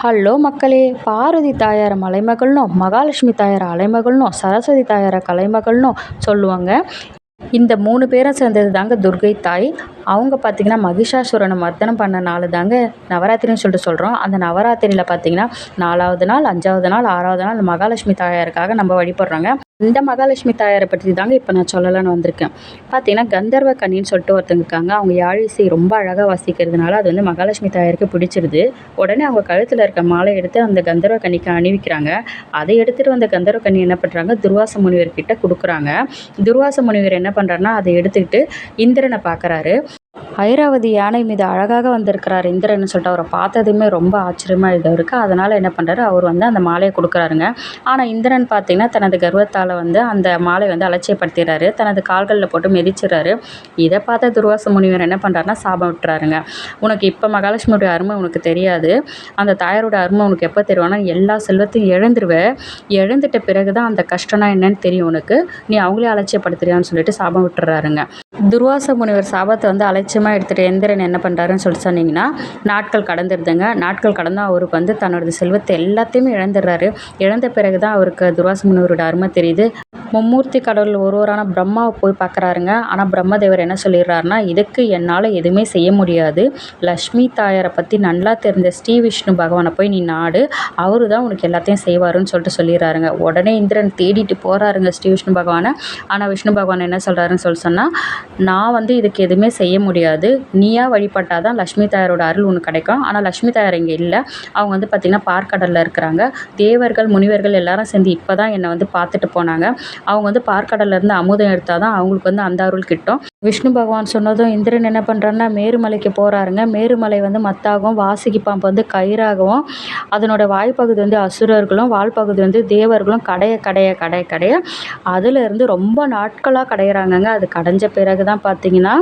Hello மக்களே பார்வதி தாயார மலைமகள்னும் மகாலட்சுமி தாயார அலைமகள்னும் சரஸ்வதி தாயார கலைமகள்னும் சொல்லுவாங்க. இந்த மூணு பேரும் சேர்ந்தது தாங்க துர்கை தாய். அவங்க பார்த்திங்கன்னா மகிஷாசுரனை மர்தனம் பண்ண நாள் தாங்க நவராத்திரின்னு சொல்லிட்டு சொல்கிறோம் அந்த நவராத்திரியில் பார்த்திங்கன்னா நாலாவது நாள் அஞ்சாவது நாள் ஆறாவது நாள் மகாலட்சுமி தாயாருக்காக நம்ம வழிபடுறோங்க. இந்த மகாலட்சுமி தாயாரை பற்றி தாங்க இப்போ நான் சொல்லலான்னு வந்திருக்கேன். பார்த்தீங்கன்னா கந்தர்வ கன்னின்னு சொல்லிட்டு ஒருத்தங்க இருக்காங்க. அவங்க யாழ் இசை ரொம்ப அழகாக வாசிக்கிறதுனால அது வந்து மகாலட்சுமி தாயாருக்கு பிடிச்சிருது. உடனே அவங்க கழுத்தில் இருக்க மாலை எடுத்து அந்த கந்தர்வ கன்னிக்கு அணிவிக்கிறாங்க. அதை எடுத்துகிட்டு வந்த கந்தர்வ கன்னி என்ன பண்ணுறாங்க துர்வாச முனிவர்கிட்ட கொடுக்குறாங்க. துர்வாச முனிவர் என்ன பண்ணுறாருன்னா அதை எடுத்துக்கிட்டு இந்திரனை பார்க்குறாரு ஐராவதி யானை மீது அழகாக வந்திருக்கிறார் இந்திரன்னு சொல்லிட்டு அவரை பார்த்ததுமே ரொம்ப ஆச்சரியமாக இது இருக்குது அதனால் என்ன பண்ணுறாரு அவர் வந்து அந்த மாலையை கொடுக்குறாருங்க. ஆனால் இந்திரன் பார்த்தீங்கன்னா தனது கர்வத்தால் வந்து அந்த மாலை வந்து அலட்சியப்படுத்திடுறாரு. தனது கால்களில் போட்டு மிதிச்சிடுறாரு. இதை பார்த்த துர்வாச முனிவர் என்ன பண்ணுறாருன்னா சாபம் விட்டுறாருங்க. உனக்கு இப்போ மகாலட்சுமியோட அருமை உனக்கு தெரியாது. அந்த தாயாரோட அருமை உனக்கு எப்போ தெரியும்னா எல்லா செல்வத்தையும் எழுந்துருவேன் எழுந்துட்ட பிறகு தான் அந்த கஷ்டம்னா என்னன்னு தெரியும் உனக்கு. நீ அவங்களே அலட்சியப்படுத்துறியான்னு சொல்லிட்டு சாபம் விட்டுறாருங்க. துர்வாச முனிவர் சாபத்தை வந்து அலட்சியமாக எடுத்துகிட்டு எந்திரன் என்ன பண்ணுறாருன்னு சொல்லி சொன்னீங்கன்னா நாட்கள் கடந்துருதுங்க. நாட்கள் கடந்தால் அவருக்கு வந்து தன்னோட செல்வத்தை எல்லாத்தையுமே இழந்துடுறாரு. இழந்த பிறகு தான் அவருக்கு துர்வாச முனிவரோட அருமை தெரியுது. மும்மூர்த்தி கடவுள் ஒருவரான பிரம்மாவை போய் பார்க்குறாருங்க. ஆனால் பிரம்மதேவர் என்ன சொல்லிடுறாருனா இதுக்கு என்னால் எதுவுமே செய்ய முடியாது. லக்ஷ்மி தாயாரை பற்றி நல்லா தெரிஞ்ச ஸ்ரீ விஷ்ணு பகவானை போய் நீ நாடு. அவர் தான் உனக்கு எல்லாத்தையும் செய்வாருன்னு சொல்லிட்டு சொல்லிடுறாருங்க. உடனே இந்திரன் தேடிட்டு போகிறாருங்க ஸ்ரீ விஷ்ணு பகவானை. ஆனால் விஷ்ணு பகவான் என்ன சொல்கிறாருன்னு சொல்லி சொன்னால் நான் வந்து இதுக்கு எதுவுமே செய்ய முடியாது. நீயா வழிபட்டால் தான் லக்ஷ்மி தாயாரோட அருள் உனக்கு கிடைக்கும். ஆனால் லக்ஷ்மி தாயார் இங்கே இல்லை. அவங்க வந்து பார்த்திங்கன்னா பார்க்கடலில் இருக்கிறாங்க. தேவர்கள் முனிவர்கள் எல்லாரும் சேர்ந்து இப்போ தான் என்னை வந்து பார்த்துட்டு போனாங்க. அவங்க வந்து பார்க்கடல்லேருந்து அமுதம் எடுத்தால் தான் அவங்களுக்கு வந்து அந்த அருள் கிட்டும். விஷ்ணு பகவான் சொன்னதும் இந்திரன் என்ன பண்ணுறான்னா மேருமலைக்கு போகிறாருங்க மேருமலை வந்து மத்தாகவும் வாசுகி பாம்பு வந்து கயிறாகவும் அதனோட வாய்ப்பகுதி வந்து அசுரர்களும் வால்பகுதி வந்து தேவர்களும் கடைய கடைய கடைய கடைய. அதிலிருந்து ரொம்ப நாட்களாக கடையிறாங்கங்க. அது கடைஞ்ச பிறகு தான் பார்த்தீங்கன்னா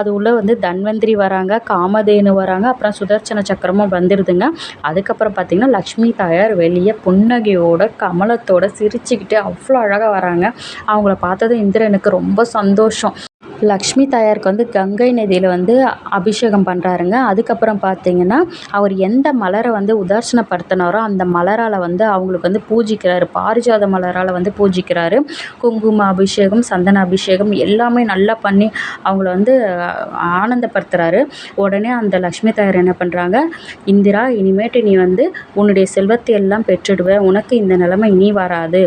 அது உள்ளே வந்து தன்வந்திரி வராங்க காமதேனு வராங்க. அப்புறம் சுதர்சன சக்கரமும் வந்துடுதுங்க அதுக்கப்புறம் பார்த்திங்கன்னா லக்ஷ்மி தாயார் வெளியே புன்னகையோட கமலத்தோட சிரிச்சுக்கிட்டு அவ்வளோ அழகாக வராங்க. அவங்கள பார்த்ததும் இந்திரனுக்கு ரொம்ப சந்தோஷம். லக்ஷ்மி தாயாருக்கு வந்து கங்கை நதியில் வந்து அபிஷேகம் பண்ணுறாருங்க அதுக்கப்புறம் பார்த்தீங்கன்னா அவர் எந்த மலரை வந்து உதாசனப்படுத்தினாரோ அந்த மலரால் வந்து அவங்களுக்கு வந்து பூஜிக்கிறாரு. பாரிஜாத மலரால் வந்து பூஜிக்கிறாரு. குங்கும அபிஷேகம் சந்தன அபிஷேகம் எல்லாமே நல்லா பண்ணி அவங்கள வந்து ஆனந்தப்படுத்துகிறாரு உடனே அந்த லக்ஷ்மி தாயார் என்ன பண்ணுறாங்க இந்திரா இனிமேட்டு நீ வந்து உன்னுடைய செல்வத்தை எல்லாம் பெற்றுடுவ. உனக்கு இந்த நிலமை இனி வராது.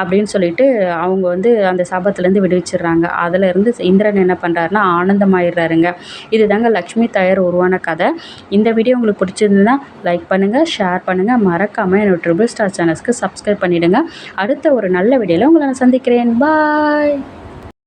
அப்படின்னு சொல்லிட்டு அவங்க வந்து அந்த சாபத்துலேருந்து விடுவிச்சிடுறாங்க. அதிலேருந்து இந்திரன் என்ன பண்ணுறாருன்னா ஆனந்தமாயிடுறாருங்க. இது தாங்க லக்ஷ்மி தாயார் உருவான கதை. இந்த வீடியோ உங்களுக்கு பிடிச்சிருந்ததுன்னா லைக் பண்ணுங்கள் ஷேர் பண்ணுங்கள் மறக்காமல் என்னோடய ட்ரிபிள் ஸ்டார் சேனல்ஸ்க்கு சப்ஸ்கிரைப் பண்ணிவிடுங்க அடுத்த ஒரு நல்ல வீடியோவில் உங்களை நான் சந்திக்கிறேன். பாய்